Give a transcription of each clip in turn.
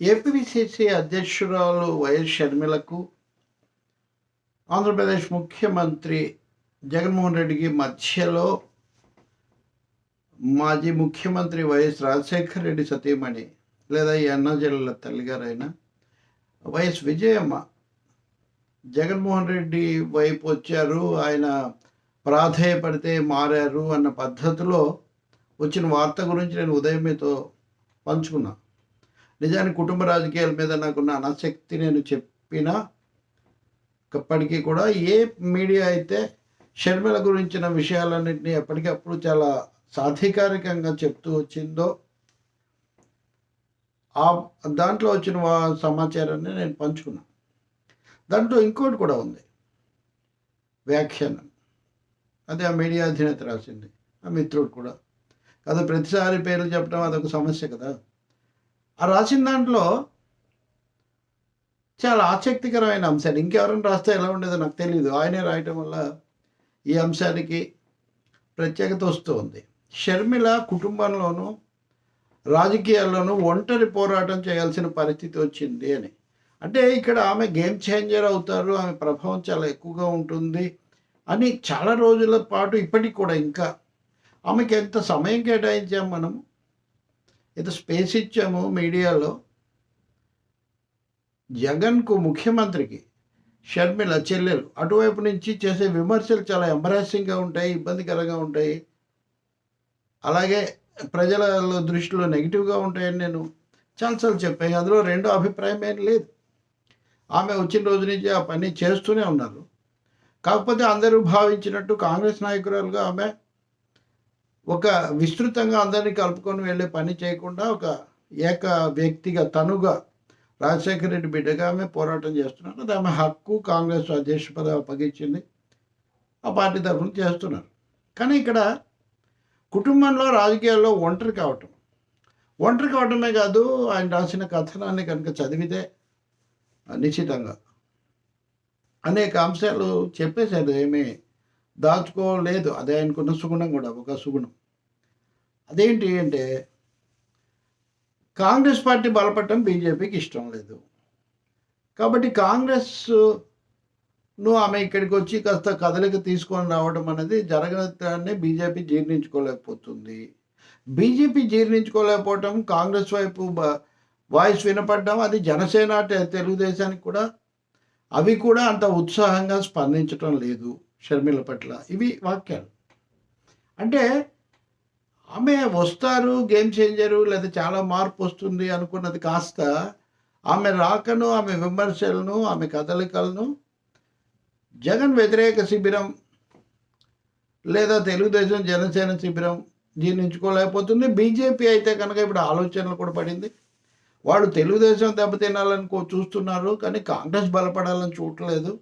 APCC అధ్యక్షురాలు YS షర్మిలకు ఆంధ్రప్రదేశ్ ముఖ్యమంత్రి జగన్మోహన్ రెడ్డికి మధ్యలో మాజీ ముఖ్యమంత్రి వైఎస్ రాజశేఖర్ రెడ్డి సతీమణి లేదా ఈ అన్నాజల్ల తల్లిగారైన వైఎస్ విజయమ్మ జగన్మోహన్ రెడ్డి వైపు వచ్చారు ఆయన ప్రాధేయపడితే మారారు అన్న పద్ధతిలో వచ్చిన వార్త గురించి నేను ఉదయం మీతో పంచుకున్నా. నిజానికి కుటుంబ రాజకీయాల మీద నాకున్న అనాసక్తి నేను చెప్పిన ఎప్పటికీ కూడా ఏ మీడియా అయితే షర్మిల గురించిన విషయాలన్నింటినీ ఎప్పటికప్పుడు చాలా సాధికారికంగా చెప్తూ వచ్చిందో ఆ దాంట్లో వచ్చిన సమాచారాన్ని నేను పంచుకున్నాను. దాంట్లో ఇంకోటి కూడా ఉంది. వ్యాఖ్యానం. అదే ఆ మీడియా అధినేత రాసింది. ఆ మిత్రుడు కూడా. కదా ప్రతిసారి పేర్లు చెప్పడం అదొక సమస్య కదా. ఆ రాసిన దాంట్లో చాలా ఆసక్తికరమైన అంశాలు. ఇంకెవరైనా రాస్తే ఎలా ఉండేదో నాకు తెలియదు ఆయనే రాయటం వల్ల ఈ అంశానికి ప్రత్యేకత వస్తూ ఉంది. షర్మిల కుటుంబంలోనూ రాజకీయాల్లోనూ ఒంటరి పోరాటం చేయాల్సిన పరిస్థితి వచ్చింది అని. అంటే ఇక్కడ ఆమె గేమ్ చేంజర్ అవుతారు ఆమె ప్రభావం చాలా ఎక్కువగా ఉంటుంది అని చాలా రోజుల పాటు ఇప్పటికి కూడా ఇంకా ఆమెకి ఎంత సమయం కేటాయించాం మనం? ఎంత స్పేస్ ఇచ్చాము మీడియాలో. జగన్కు ముఖ్యమంత్రికి షర్మిల చెల్లెలు అటువైపు నుంచి చేసే విమర్శలు చాలా ఎంబరాసింగ్గా ఉంటాయి ఇబ్బందికరంగా ఉంటాయి. అలాగే ప్రజల దృష్టిలో నెగిటివ్గా ఉంటాయని నేను చాలాసార్లు చెప్పాను. అందులో రెండో అభిప్రాయం ఏం లేదు. ఆమె వచ్చిన రోజు నుంచి ఆ పని చేస్తూనే ఉన్నారు. కాకపోతే అందరూ భావించినట్టు కాంగ్రెస్ నాయకురాలుగా ఆమె ఒక విస్తృతంగా అందరినీ కలుపుకొని వెళ్ళే పని చేయకుండా ఒక ఏక వ్యక్తిగా తనుగా రాజశేఖర రెడ్డి బిడ్డగా ఆమె పోరాటం చేస్తున్నారు. అది ఆమె హక్కు కాంగ్రెస్ అధ్యక్ష పదవి అప్పగించింది. ఆ పార్టీ తరఫున చేస్తున్నారు. కానీ ఇక్కడ కుటుంబంలో రాజకీయాల్లో ఒంటరి కావటం. ఒంటరి కావటమే కాదు ఆయన రాసిన కథనాన్ని కనుక చదివితే నిశ్చితంగా అనేక అంశాలు చెప్పేశారు. ఏమీ దాచుకోలేదు. అదే ఆయనకున్న సుగుణం కూడా ఒక సుగుణం. అదేంటి అంటే కాంగ్రెస్ పార్టీ బలపడటం బీజేపీకి ఇష్టం లేదు. కాబట్టి కాంగ్రెస్ను ఆమె ఇక్కడికి వచ్చి కాస్త కదలిక తీసుకొని రావడం అనేది జరగదాన్ని బీజేపీ జీర్ణించుకోలేకపోతుంది. బీజేపీ జీర్ణించుకోలేకపోవటం కాంగ్రెస్ వైపు వాయిస్ వినపడడం అది జనసేన తెలుగుదేశానికి కూడా అవి కూడా అంత ఉత్సాహంగా స్పందించటం లేదు. షర్మిల పట్ల ఇవి వాక్యాలు. అంటే ఆమె వస్తారు గేమ్ చేంజరు లేదా చాలా మార్పు వస్తుంది అనుకున్నది కాస్త ఆమె రాకను ఆమె విమర్శలను ఆమె కదలికలను జగన్ వ్యతిరేక శిబిరం లేదా తెలుగుదేశం జనసేన శిబిరం జీర్ణించుకోలేకపోతుంది. బీజేపీ అయితే కనుక ఇప్పుడు ఆలోచనలు కూడా పడింది. వాళ్ళు తెలుగుదేశం దెబ్బతినాలని కో- చూస్తున్నారు కానీ కాంగ్రెస్ బలపడాలని చూడలేదు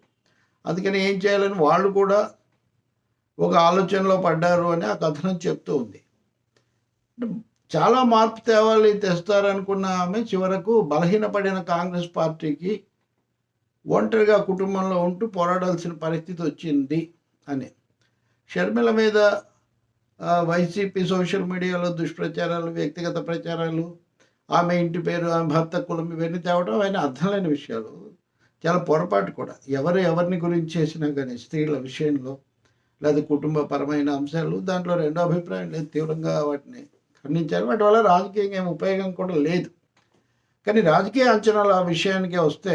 అందుకని ఏం చేయాలని వాళ్ళు కూడా ఒక ఆలోచనలో పడ్డారు అని ఆ కథనం చెప్తూ ఉంది. చాలా మార్పు తేవాలి తెస్తారనుకున్న ఆమె చివరకు బలహీనపడిన కాంగ్రెస్ పార్టీకి ఒంటరిగా కుటుంబంలో ఉంటూ పోరాడాల్సిన పరిస్థితి వచ్చింది అని. షర్మిల మీద వైసీపీ సోషల్ మీడియాలో దుష్ప్రచారాలు వ్యక్తిగత ప్రచారాలు ఆమె ఇంటి పేరు ఆమె భర్త కులం ఇవన్నీ తేవడం ఆయన అర్థం లేని విషయాలు. చాలా పొరపాటు కూడా. ఎవరు ఎవరిని గురించి చేసినా కానీ స్త్రీల విషయంలో లేదా కుటుంబపరమైన అంశాలు దాంట్లో రెండో అభిప్రాయం లేదు. తీవ్రంగా వాటిని ఖండించారు వాటి వల్ల రాజకీయంగా ఏమి ఉపయోగం కూడా లేదు. కానీ రాజకీయ అంచనాలు ఆ విషయానికి వస్తే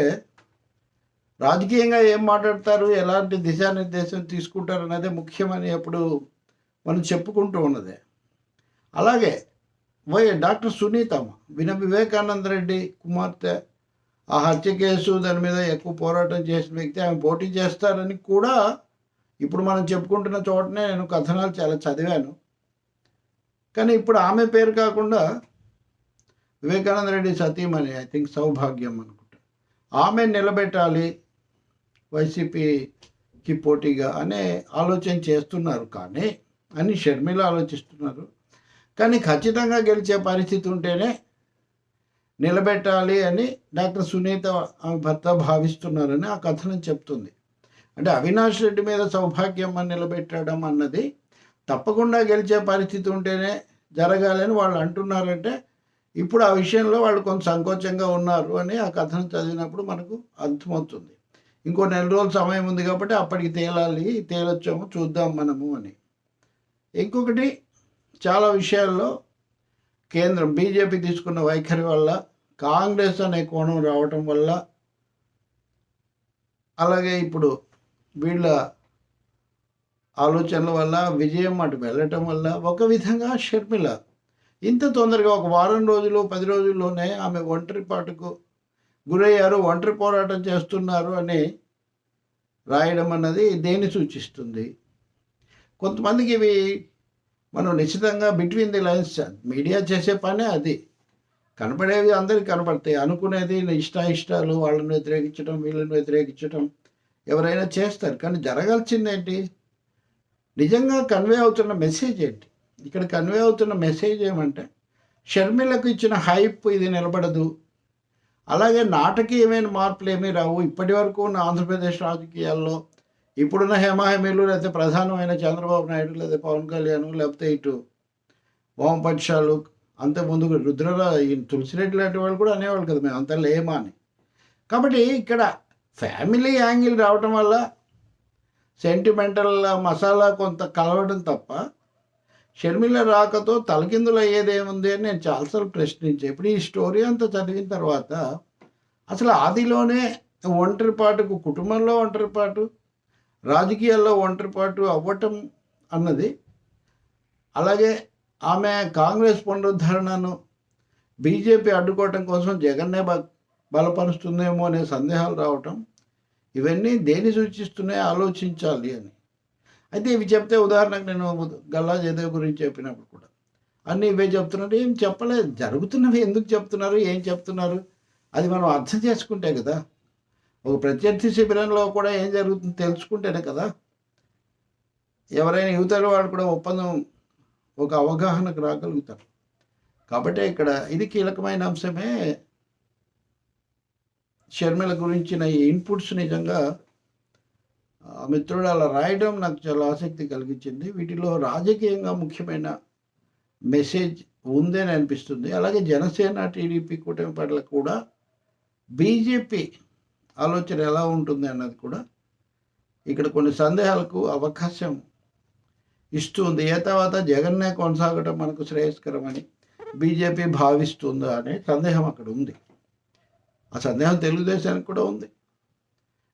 రాజకీయంగా ఏం మాట్లాడతారు? ఎలాంటి దిశానిర్దేశం తీసుకుంటారు అనేది ముఖ్యమని ఎప్పుడు మనం చెప్పుకుంటూ ఉన్నదే. అలాగే వై డాక్టర్ సునీతమ్మ విన వివేకానంద రెడ్డి కుమార్తె ఆ హత్య కేసు దాని మీద ఎక్కువ పోరాటం చేసిన వ్యక్తి ఆమె పోటీ చేస్తారని కూడా ఇప్పుడు మనం చెప్పుకుంటున్న చోటనే నేను కథనాలు చాలా చదివాను. కానీ ఇప్పుడు ఆమె పేరు కాకుండా వివేకానంద రెడ్డి సతీమణి ఐ థింక్ సౌభాగ్యం అనుకుంటా. ఆమె నిలబెట్టాలి వైసీపీకి పోటీగా అనే ఆలోచన చేస్తున్నారు కానీ అని షర్మిల ఆలోచిస్తున్నారు. కానీ ఖచ్చితంగా గెలిచే పరిస్థితి ఉంటేనే నిలబెట్టాలి అని డాక్టర్ సునీత ఆమె భర్త భావిస్తున్నారని ఆ కథనం చెప్తుంది. అంటే అవినాష్ రెడ్డి మీద సౌభాగ్యం అని నిలబెట్టడం అన్నది తప్పకుండా గెలిచే పరిస్థితి ఉంటేనే జరగాలని వాళ్ళు అంటున్నారంటే ఇప్పుడు ఆ విషయంలో వాళ్ళు కొంత సంకోచంగా ఉన్నారు అని ఆ కథనం చదివినప్పుడు మనకు అర్థమవుతుంది. ఇంకో నెల రోజులు సమయం ఉంది కాబట్టి అప్పటికి తేలాలి తేలొచ్చాము చూద్దాం మనము అని. ఇంకొకటి చాలా విషయాల్లో కేంద్రం బీజేపీ తీసుకున్న వైఖరి వల్ల కాంగ్రెస్ అనే కోణం రావటం వల్ల అలాగే ఇప్పుడు వీళ్ళ ఆలోచనల వల్ల విజయం అటు వెళ్ళటం వల్ల ఒక విధంగా షర్మిల. ఇంత తొందరగా ఒక వారం రోజులు పది రోజుల్లోనే ఆమె ఒంటరి పాటకు గురయ్యారు ఒంటరి పోరాటం చేస్తున్నారు అని రాయడం అన్నది దేన్ని సూచిస్తుంది? కొంతమందికి ఇవి మనం నిశ్చితంగా బిట్వీన్ ది లైన్స్ మీడియా చేసే పనే అది. కనపడేవి అందరికి కనపడతాయి. అనుకునేది ఇష్ట ఇష్టాలు వాళ్ళని వ్యతిరేకించడం వీళ్ళని వ్యతిరేకించడం ఎవరైనా చేస్తారు. కానీ జరగాల్సింది ఏంటి నిజంగా కన్వే అవుతున్న మెసేజ్ ఏంటి? ఇక్కడ కన్వే అవుతున్న మెసేజ్ ఏమంటే షర్మిలకు ఇచ్చిన హైప్ ఇది నిలబడదు. అలాగే నాటకీయమైన మార్పులు ఏమీ రావు. ఇప్పటి వరకు ఉన్న ఆంధ్రప్రదేశ్ రాజకీయాల్లో ఇప్పుడున్న హేమాహేమీలు లేకపోతే ప్రధానమైన చంద్రబాబు నాయుడు లేదా పవన్ కళ్యాణ్ లేకపోతే ఇటు వామపక్షాలు అంత ముందు రుద్రరా ఈ తులసిరెడ్డి లాంటి వాళ్ళు కూడా అనేవాళ్ళు కదా మేము అంత లేమా అని. కాబట్టి ఇక్కడ ఫ్యామిలీ యాంగిల్ రావటం వల్ల సెంటిమెంటల్ మసాలా కొంత కలవడం తప్ప షర్మిల రాకతో తలకిందులు అయ్యేదేముంది అని నేను చాలాసార్లు ప్రశ్నించాను ఇప్పుడు ఈ స్టోరీ అంతా చదివిన తర్వాత అసలు ఆదిలోనే ఒంటరిపాటుకు కుటుంబంలో ఒంటరిపాటు రాజకీయాల్లో ఒంటరిపాటు అవ్వటం అన్నది. అలాగే ఆమె కాంగ్రెస్ పునరుద్ధరణను బీజేపీ అడ్డుకోవటం కోసం జగన్నే బ బలపరుస్తుందేమో అనే సందేహాలు రావటం ఇవన్నీ దేని సూచిస్తున్నాయి ఆలోచించాలి అని. అయితే ఇవి చెప్తే ఉదాహరణకు నేను గల్లా జయదేవ్ గురించి చెప్పినప్పుడు కూడా అన్నీ ఇవే చెప్తున్నారు. ఏం చెప్పలేదు. జరుగుతున్నవి ఎందుకు చెప్తున్నారు? ఏం చెప్తున్నారు? అది మనం అర్థం చేసుకుంటే కదా. ఒక ప్రత్యర్థి శిబిరంలో కూడా ఏం జరుగుతుందో తెలుసుకుంటేనే కదా. ఎవరైనా యువతల వాడు కూడా ఒప్పందం ఒక అవగాహనకు రాగలుగుతారు. కాబట్టి ఇక్కడ ఇది కీలకమైన అంశమే. షర్మిల గురించిన ఈ ఇన్పుట్స్ నిజంగా మిత్రుడు అలా రాయడం నాకు చాలా ఆసక్తి కలిగించింది. వీటిలో రాజకీయంగా ముఖ్యమైన మెసేజ్ ఉందని అనిపిస్తుంది. అలాగే జనసేన టీడీపీ కూటమి పట్ల కూడా బీజేపీ ఆలోచన ఎలా ఉంటుంది అన్నది కూడా ఇక్కడ కొన్ని సందేహాలకు అవకాశం ఇస్తుంది ఏ తర్వాత జగన్నే కొనసాగడం మనకు శ్రేయస్కరమని బీజేపీ భావిస్తుందా అనే సందేహం అక్కడ ఉంది. ఆ సందేహం తెలుగుదేశానికి కూడా ఉంది.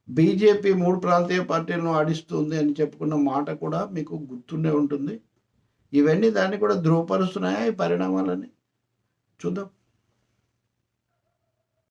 బీజేపీ మూడు ప్రాంతీయ పార్టీలను ఆడిస్తుంది అని చెప్పుకున్న మాట కూడా మీకు గుర్తుండే ఉంటుంది. ఇవన్నీ దాన్ని కూడా ధృవపరుస్తున్నాయా? ఈ పరిణామాలని చూద్దాం.